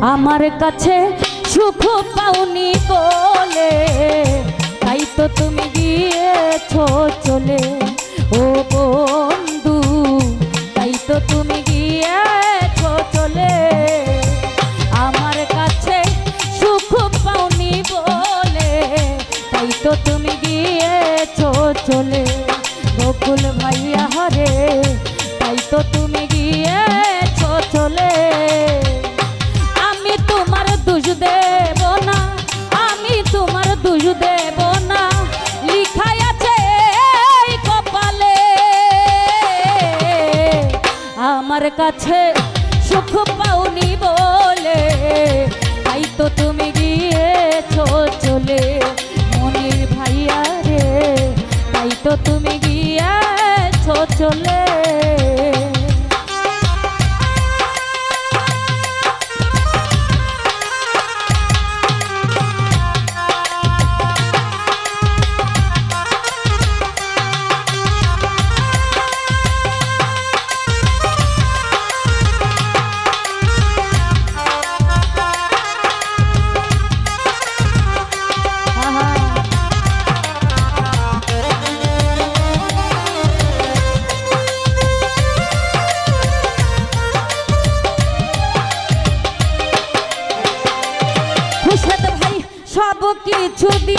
আমার কাছে সুখ পাওনি বলে, তাই তো তুমি গিয়েছ চলে। ও বন্ধু, তাই তো তুমি গিয়েছ চলে। আমার কাছে সুখ পাওনি বলে, তাই তো তুমি का छे। যদি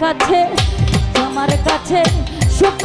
কাছে আমার কাছে সুখ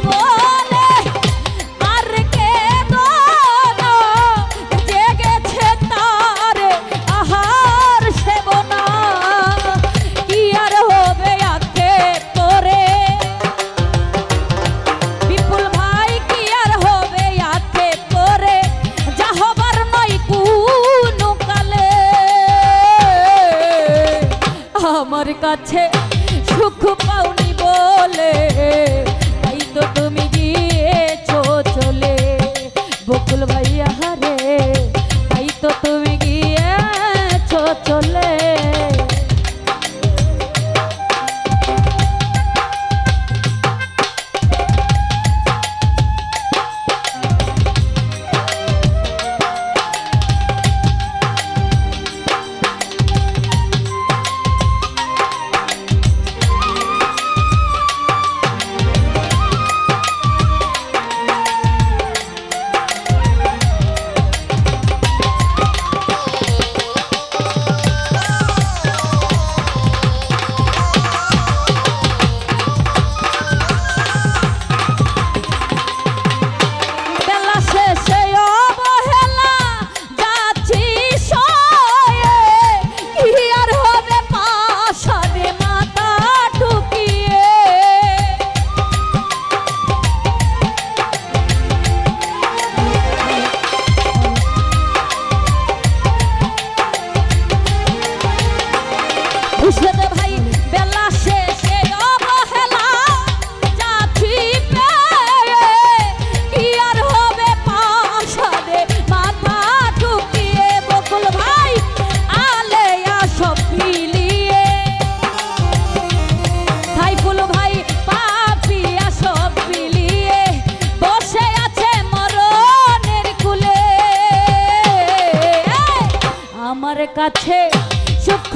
কাছে সুখ পাওনি বলে। কাছে সুখ